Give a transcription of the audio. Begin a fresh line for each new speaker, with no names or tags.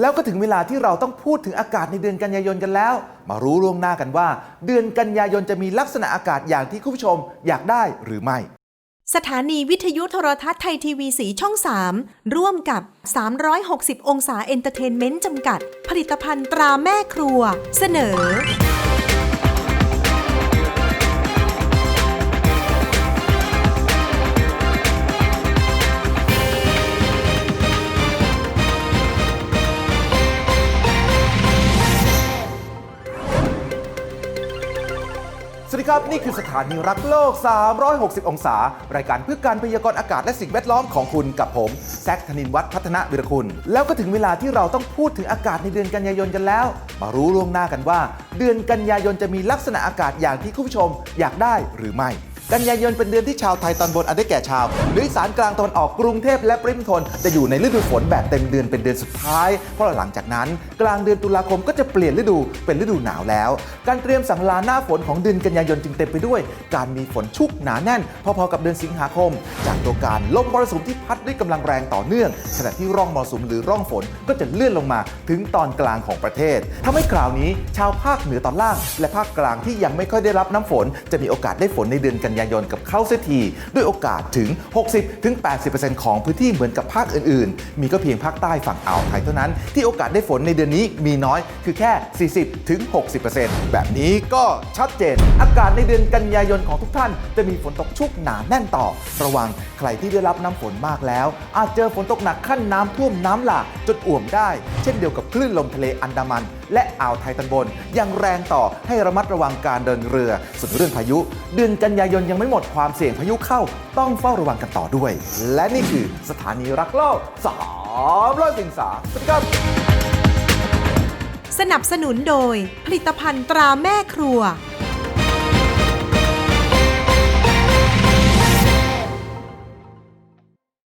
แล้วก็ถึงเวลาที่เราต้องพูดถึงอากาศในเดือนกันยายนกันแล้ว มารู้ล่วงหน้ากันว่า เดือนกันยายนจะมีลักษณะอากาศอย่างที่คุณผู้ชมอยากได้หรือไม่
สถานีวิทยุโทรทัศน์ไทยทีวีสีช่อง 3 ร่วมกับ 360 องศาเอนเตอร์เทนเมนต์จำกัด ผลิตภัณฑ์ตราแม่ครัว เสนอ
สวัสดีครับ นี่คือสถานีรักโลก 360 องศา รายการเพื่อการพยากรณ์อากาศและสิ่งแวดล้อมของคุณกับผม แซคธนินวัฒน์พัฒนาวิรคุณ แล้วก็ถึงเวลาที่เราต้องพูดถึงอากาศในเดือนกันยายนกันแล้ว มารู้ล่วงหน้ากันว่า เดือนกันยายนจะมีลักษณะอากาศอย่างที่คุณผู้ชมอยากได้หรือไม่ กันยายนเป็นเดือนที่ชาวไทยตอนบนอันได้แก่ชาวหรือสานกลางตะวันออกกรุงเทพและปริมณฑลจะอยู่ในฤดูฝนแบบเต็มเดือนเป็นเดือนสุดท้าย เพราะหลังจากนั้น กลางเดือนตุลาคมก็จะเปลี่ยนฤดูเป็นฤดูหนาวแล้ว การเตรียมสังลาหน้าฝนของเดือนกันยายนจึงเต็มไปด้วย การมีฝนชุกหนาแน่น พอๆกับเดือนสิงหาคม จากตัวการลมมรสุมที่พัดด้วยกำลังแรงต่อเนื่อง ขณะที่ร่องมรสุมหรือร่องฝนก็จะเลื่อนลงมาถึงตอนกลางของประเทศทำให้คราวนี้ ชาวภาคเหนือตอนล่าง และภาคกลางที่ยังไม่ค่อยได้รับน้ำฝน จะมีโอกาสได้ฝนในเดือนกันยายนกับเข้าเสียทีด้วยโอกาสถึง 60-80%ของพื้นที่เหมือนกับภาคอื่นๆ มีก็เพียงภาคใต้ฝั่งอ่าวไทยเท่านั้น ที่โอกาสได้ฝนในเดือนนี้มีน้อยคือแค่ 40-60%แบบนี้ก็ชัดเจน อากาศในเดือนกันยายนของทุกท่าน จะมีฝนตกชุกหนาแน่นต่อ ระวังใครที่ได้รับน้ำฝนมากแล้ว อาจเจอฝนตกหนักขั้นน้ำท่วมน้ำหลากจนอ่วมได้ เช่นเดียวกับคลื่นลมทะเลอันดามัน และอ่าวไทยตอนบนยังแรงต่อให้ระมัดระวังการเดินเรือส่วนเรื่องพายุ เดือนกันยายนยังไม่หมดความเสี่ยงพายุเข้า ต้องเฝ้าระวังกันต่อด้วย และนี่คือสถานีรักโลกสามร้อยสิงสาสวัสดีครับ
สนับสนุนโดยผลิตภัณฑ์ตราแม่ครัว